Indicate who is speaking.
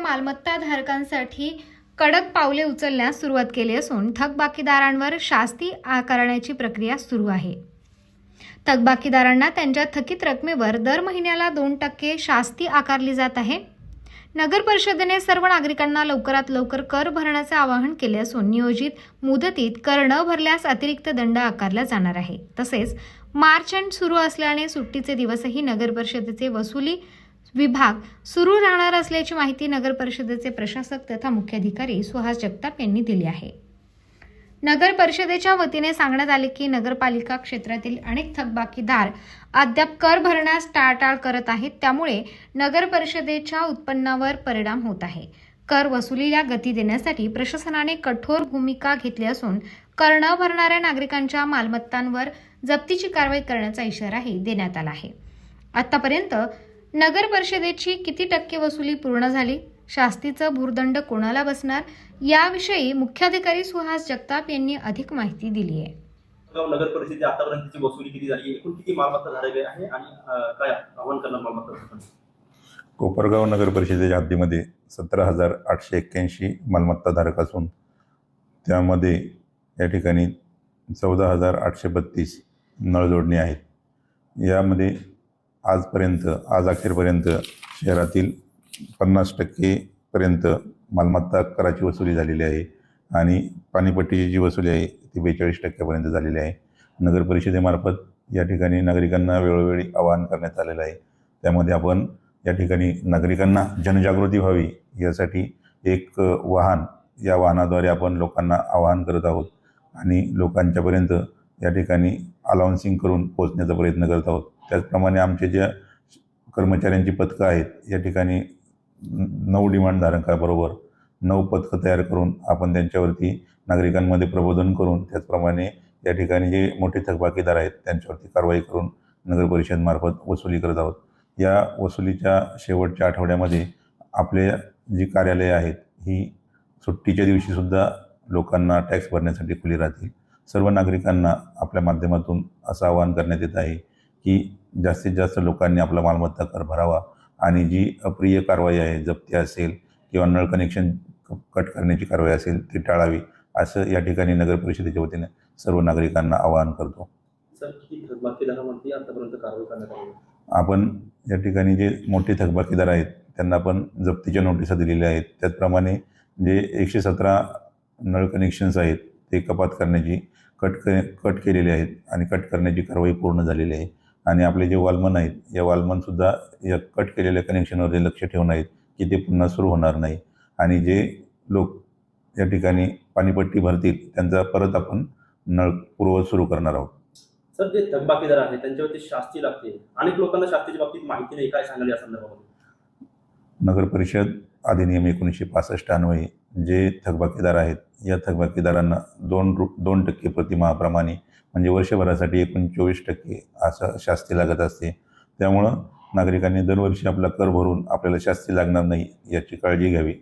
Speaker 1: मालमत्ता धारकांसाठी कडक पावले उचलण्यास सुरुवात केली असून थकबाकीदारांवर शास्ती आकारण्याची प्रक्रिया सुरू आहे. थकबाकीदारांना त्यांच्या थकीत रकमेवर दर महिन्याला दोन टक्के शास्ती आकारली जात आहे. नगर परिषदेने सर्व नागरिकांना लवकरात लवकर कर भरण्याचे आवाहन केले असून नियोजित मुदतीत कर न भरल्यास अतिरिक्त दंड आकारला जाणार आहे. तसेच मार्च एंड सुरू असल्याने सुट्टीचे दिवसही नगर परिषदेचे वसुली विभाग सुरू राहणार असल्याची माहिती नगर परिषदेचे प्रशासक तथा मुख्याधिकारी सुहास जगताप यांनी दिली आहे. नगर परिषदेच्या वतीने सांगण्यात आले की नगरपालिका क्षेत्रातील अनेक थकबाकीदार अद्याप कर भरण्यास टाळटाळ करत आहेत. त्यामुळे नगर परिषदेच्या उत्पन्नावर परिणाम होत आहे. कर वसुलीला गती देण्यासाठी प्रशासनाने कठोर भूमिका घेतली असून कर न भरणाऱ्या नागरिकांच्या मालमत्तांवर जप्तीची कारवाई करण्याचा इशाराही देण्यात आला आहे. आतापर्यंत नगर परिषदेची किती टक्के वसुली पूर्ण झाली? शास्तीचं भूर्दंड कोणाला बसणार? याविषयी मुख्याधिकारी सुहास जगताप यांनी अधिक माहिती दिली आहे
Speaker 2: गाव नगर परिषदेची आतापर्यंतची वसुली किती झाली? एकूण किती मालमत्ता झालेली आहे आणि काय आव्हान करणार मालमत्ता?
Speaker 3: कोपरगाव नगर परिषदेच्या हद्दीमध्ये सतरा हजार आठशे एक्क्याऐंशी मालमत्ताधारक असून त्यामध्ये या ठिकाणी चौदा हजार आठशे बत्तीस नळजोडणी आहेत. यामध्ये आजपर्यंत आज अखेरपर्यंत शहरातील पन्नास टक्केपर्यंत मालमत्ता कराची वसुली झालेली आहे आणि पाणीपट्टीची जी वसुली आहे ती बेचाळीस टक्क्यापर्यंत झालेली आहे. नगर परिषदेमार्फत या ठिकाणी नागरिकांना वेळोवेळी आवाहन करण्यात आलेलं आहे. त्यामध्ये आपण या ठिकाणी नागरिकांना जनजागृती व्हावी यासाठी एक वाहन या वाहनाद्वारे आपण लोकांना आवाहन करत आहोत आणि लोकांच्यापर्यंत या ठिकाणी अलाउन्सिंग करून पोहोचण्याचा प्रयत्न करत आहोत. त्याचप्रमाणे आमचे ज्या कर्मचाऱ्यांची पथकं आहेत या ठिकाणी नऊ नऊ डिमांडधारकाबरोबर नऊ पथकं तयार करून आपण त्यांच्यावरती नागरिकांमध्ये प्रबोधन करून त्याचप्रमाणे या ठिकाणी जे मोठे थकबाकीदार आहेत त्यांच्यावरती कारवाई करून नगर परिषदमार्फत वसुली करत आहोत. या वसुलीच्या शेवटच्या आठवड्यामध्ये आपले जी कार्यालये आहेत ही सुट्टीच्या दिवशीसुद्धा लोकांना टॅक्स भरण्यासाठी खुली राहतील. सर्व नागरिकांना आपल्या माध्यमातून असं आवाहन करण्यात येत आहे की जास्तीत जास्त लोकांनी आपला मालमत्ता कर भरावा आणि जी अप्रिय कारवाई आहे जप्ती असेल किंवा नळ कनेक्शन कट करण्याची कारवाई असेल ती टाळावी असं या ठिकाणी नगर परिषदेच्या वतीने सर्व नागरिकांना आवाहन करतो? आपण या ठिकाणी जे मोठे थकबाकीदार आहेत त्यांना आपण जप्तीच्या नोटिसा दिलेल्या आहेत त्याचप्रमाणे जे एकशे सतरा नळ कनेक्शन्स आहेत ते कपात करण्याची कट क कट केलेले आहेत आणि कट करण्याची कारवाई पूर्ण झालेली आहे. आणि आपले जे वालमन आहेत या वालमनसुद्धा या कट केलेल्या कनेक्शनवरती लक्ष ठेवून आहेत की ते पुन्हा सुरू होणार नाही. आणि जे लोक या ठिकाणी पाणीपट्टी भरतील त्यांचा परत आपण नळ पूर्वत सुरू करणार आहोत.
Speaker 2: सर जे थकबाकीदार आहेत त्यांच्यावरती शास्ती लागते. अनेक लोकांना शास्तीच्या बाबतीत माहिती नाही. काय सांगाल या संदर्भामध्ये?
Speaker 3: नगर परिषद अधिनियम एकोणीसशे पासष्ट अन्वये जे थकबाकीदार आहेत या थकबाकीदारांना दोन रु दोन टक्के प्रतिमाहाप्रमाणे म्हणजे वर्षभरासाठी एकूण चोवीस टक्के असं शास्ती लागत असते. त्यामुळं नागरिकांनी दरवर्षी आपला कर भरून आपल्याला शास्ती लागणार नाही याची काळजी घ्यावी.